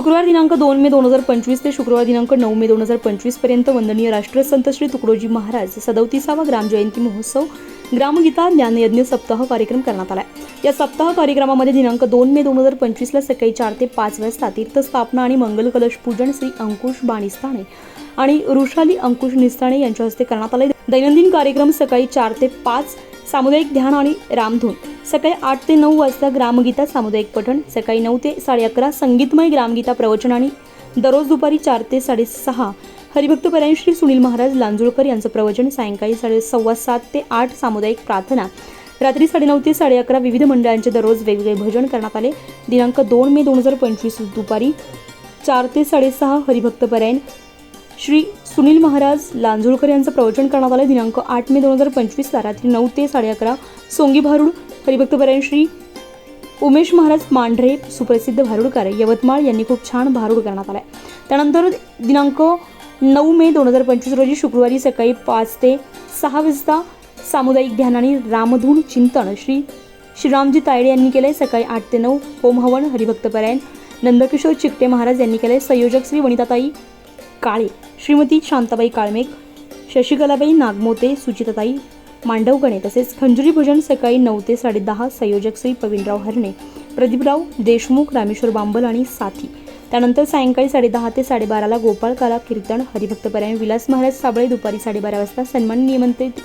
शुक्रवार दिनांक दोन मे दोन हजार पंचवीस ते शुक्रवार दिनांक नऊ मे दोन हजार पंचवीसपर्यंत वंदनीय राष्ट्रसंत श्री तुकडोजी महाराज सदौतीसावा ग्रामजयंती महोत्सव ग्रामगीता ज्ञानयज्ञ सप्ताह कार्यक्रम करण्यात आला या सप्ताह कार्यक्रमामध्ये दिनांक दोन मे दोन हजार पंचवीसला सकाळी चार ते पाच वाजता तीर्थस्थापना आणि मंगल कलश पूजन श्री अंकुश बाणिस्ताने आणि ऋषाली अंकुश निस्ताणे यांच्या हस्ते करण्यात आले दैनंदिन कार्यक्रम सकाळी चार ते पाच सामुदायिक ध्यान आणि रामधून. सकाळी आठ ते नऊ वाजता ग्रामगीता सामुदायिक पठण सकाळी नऊ ते साडे अकरा संगीतमय ग्रामगीता प्रवचन आणि दररोज दुपारी चार ते साडेसहा हरिभक्तपरायण श्री सुनील महाराज लांजुळकर यांचं प्रवचन सायंकाळी साडे सव्वा सात ते आठ सामुदायिक प्रार्थना. रात्री साडेनऊ ते साडे अकरा विविध मंडळांचे दररोज वेगवेगळे भजन करण्यात आले. दिनांक दोन मे दोन हजार पंचवीस दुपारी चार ते साडेसहा हरिभक्तपरायण श्री सुनील महाराज लांजुळकर यांचं प्रवचन करण्यात आलं दिनांक आठ मे दोन हजार पंचवीसला रात्री नऊ ते साडे अकरा. सोंगी भारूड हरिभक्तपरायण श्री उमेश महाराज मांढरे सुप्रसिद्ध भारुडकार यवतमाळ यांनी खूप छान भारूड करण्यात आलाय. त्यानंतर दिनांक नऊ मे दोन हजार पंचवीस रोजी शुक्रवारी सकाळी पाच ते सहा वाजता सामुदायिक ध्यान आणि रामधून चिंतन श्री श्रीरामजी तायडे यांनी केले सकाळी आठ ते नऊ होम हवन हरिभक्तपरायण नंदकिशोर चिकटे महाराज यांनी केले संयोजक श्री वनिताताई काळे श्रीमती शांताबाई काळमेघ शशिकलाबाई नागमोते सुचिताताई मांडवगणे तसेच खंजुरी भजन सकाळी नऊ ते साडेदहा संयोजक श्री पविनराव हरणे प्रदीपराव देशमुख रामेश्वर बांबल आणि साथी. त्यानंतर सायंकाळी साडेदहा ते साडेबाराला गोपाळ काला कीर्तन हरिभक्तपरायण विलास महाराज साबळे दुपारी साडेबारा वाजता सन्मान निमंत्रित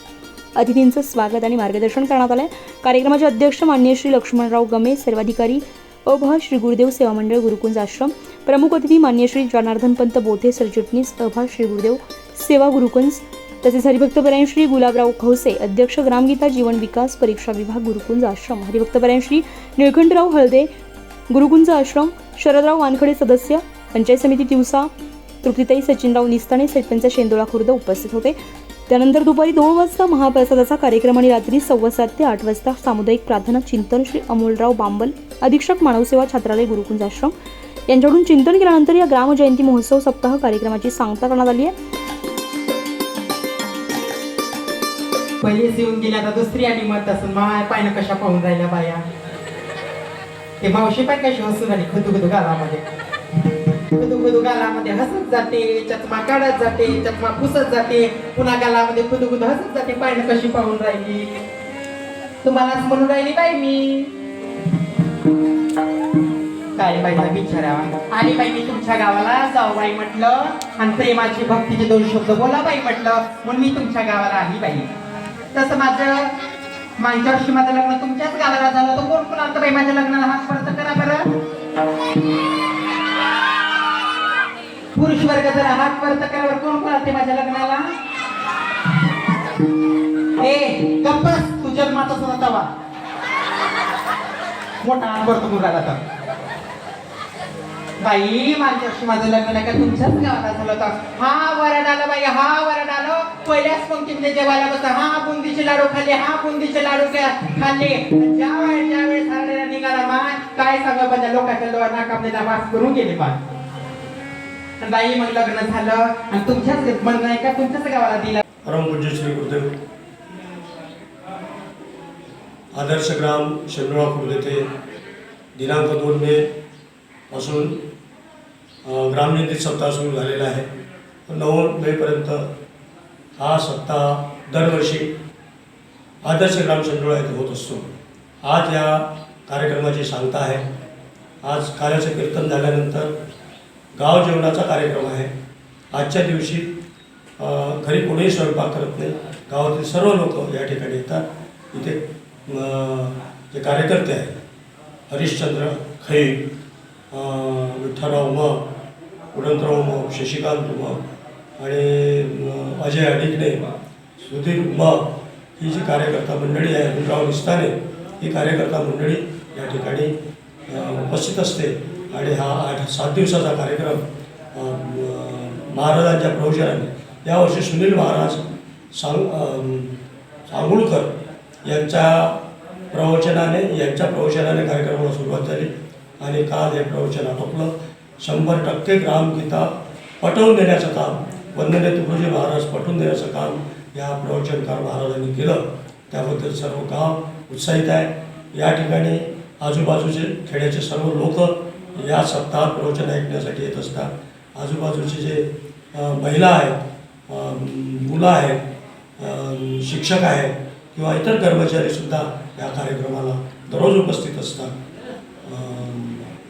अतिथींचं स्वागत आणि मार्गदर्शन करण्यात आलं आहे कार्यक्रमाचे अध्यक्ष मान्य श्री लक्ष्मणराव गमे सर्वाधिकारी अभा श्री गुरुदेव सेवा मंडळ गुरुकुंज आश्रम. प्रमुख अतिथी मान्य श्री जनार्दन पंत बोथे सरचिटणीस अभा श्री गुरुदेव सेवा गुरुकुंज. तसेच हरिभक्तपरायण श्री गुलाबराव खवसे अध्यक्ष ग्रामगीता जीवन विकास परीक्षा विभाग गुरुकुंज आश्रम. हरिभक्तपरायण श्री निळकंठराव हळदे गुरुकुंज आश्रम. शरदराव वानखडे सदस्य पंचायत समिती दिवसा तृप्तीताई सचिनराव निस्ताणे सरपंच शेंदोळा खुर्द उपस्थित होते. त्यानंतर दुपारी दोन वाजता महाप्रसादाचा कार्यक्रम आणि रात्री सव्वा सात ते आठ वाजता सामुदायिक प्रार्थना चिंतन श्री अमोलराव बांबल अधीक्षक मानवसेवा छात्रालय गुरुकुंज आश्रम. यांच्याकडून चिंतन केल्यानंतर या ग्रामजयंती महोत्सव सप्ताह कार्यक्रमाची सांगता करण्यात आली आहे. पहिलीच येऊन गेल्या आता दुसरी आली मत असून माय पायनं कशा पाहून राहिल्या बाया? ते मावशी पाय कशी हसून आली खुदू खुदू गावामध्ये? खुदू खुदू गालामध्ये हसत जाते चष्मा काढत जाते चष्मा पुसत जाते पुन्हा गालामध्ये खुदू खुदू हसत जाते पायनं कशी पाहून राहिली? तुम्हालाच म्हणून राहिली बाई मी. काय बाईला बिचारावा आणि बाई मी तुमच्या गावाला जाऊ बाई म्हटलं. आणि प्रेमाची भक्तीचे दोन शब्द बोला बाई म्हटलं. म्हणून मी तुमच्या गावाला आली बाई. तसं माझं मागच्या वर्षी माझं लग्न तुमच्याच गावाला झालं तर कोण कोण आलं बाई माझ्या लग्नाला हात परत करा बरं. पुरुष वर्ग जरा हात परत करा कोण कोण आलते माझ्या लग्नाला? ए गप्पस तू जन्माचा सुद्धा तवा मोठा अनुभव तुम्ही राहिला तर बाई माझ्याशी वर्षी माझं लग्न नाही का तुमच्याच गावाला झालं होतं? हा वरड आलं बाई हा वरड आलं. पहिल्याच पंक्तीमध्ये जेवायला बसता हा बुंदीचे लाडू खाल्ले हा बुंदीचे लाडू खाल्ले. ज्या वेळेस ज्या वेळेस निघाला माय काय सांगा बघा लोकांच्या लोक नाकापलेला वास करून गेले पाय बाई मग लग्न झालं आणि तुमच्याच म्हणणं नाही का तुमच्याच गावाला दिलं. परमपूज्य श्री गुरुदेव. आदर्श ग्राम शेंडोळा खुर्द येथे दिनांक दोन मे पासून ग्रामनिधी सप्ताह सुरू झालेला आहे. नऊ मेपर्यंत हा सप्ताह दरवर्षी आदर्श ग्राम शेंडोळा येथे होत असतो. आज या कार्यक्रमाची सांगता आहे. आज कार्याचं कीर्तन झाल्यानंतर गाव जेवणाचा कार्यक्रम आहे. आजच्या दिवशी घरी कोणीही स्वयंपाक करत नाही. गावातील सर्व लोक या ठिकाणी येतात. इथे जे कार्यकर्ते आहेत हरिश्चंद्र खै विठ्ठलराव उमप उडंतराव उमप शशिकांत मग आणि अजय अडिकणे सुधीर उमप ही जी कार्यकर्ता मंडळी आहे हुनराव निस्ताने ही कार्यकर्ता मंडळी या ठिकाणी उपस्थित असते. आणि हा आठ सात दिवसाचा कार्यक्रम महाराजांच्या प्रवचनाने. यावर्षी सुनील महाराज सांग अम, सांगुळकर यांच्या प्रवचनाने यांच्या प्रवचनाने कार्यक्रमाला सुरुवात झाली. आणि काल हे प्रवचन आटोपलं. शंभर टक्के ग्रामगीता पटवून देण्याचं काम वंदने तुकडोजी महाराज पटवून देण्याचं काम या प्रवचनकार महाराजांनी केलं. त्याबद्दल सर्व गाव उत्साहित आहे. या ठिकाणी आजूबाजूचे खेड्याचे सर्व लोक या सप्ताहात प्रवचन ऐकण्यासाठी येत असतात. आजूबाजूचे जे महिला आहेत मुलं आहेत शिक्षक आहेत किंवा इतर कर्मचारीसुद्धा या कार्यक्रमाला दररोज उपस्थित असतात.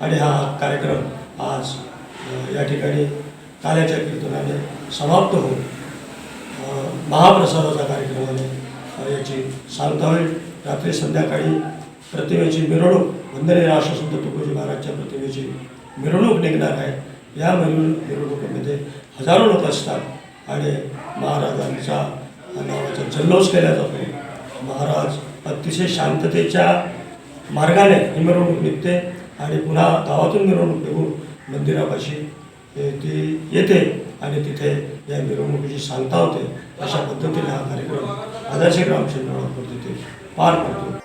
आणि हा कार्यक्रम आज या ठिकाणी काल्याच्या कीर्तनाने समाप्त होऊन महाप्रसादाच्या महाप्रसादाचा कार्यक्रमाने याची सांगता होईल रात्री संध्याकाळी प्रतिमेची मिरवणूक वंदनीय राष्ट्रसंत तुकोजी महाराजच्या प्रतिमेची मिरवणूक निघणार आहे. या मिरवणूक मिरवणुकीमध्ये हजारो लोक असतात आणि महाराजांचा नावाचा जल्लोष केला जातो. महाराज अतिशय शांततेच्या मार्गाने ही मिरवणूक निघते आणि पुन्हा गावातून मिरवणूक निघून मंदिरापाशी ती येते आणि तिथे या मिरवणुकीची सांगता होते. अशा पद्धतीने हा कार्यक्रम आदर्श ग्रामशेंद्रावर तिथे पार पडतो.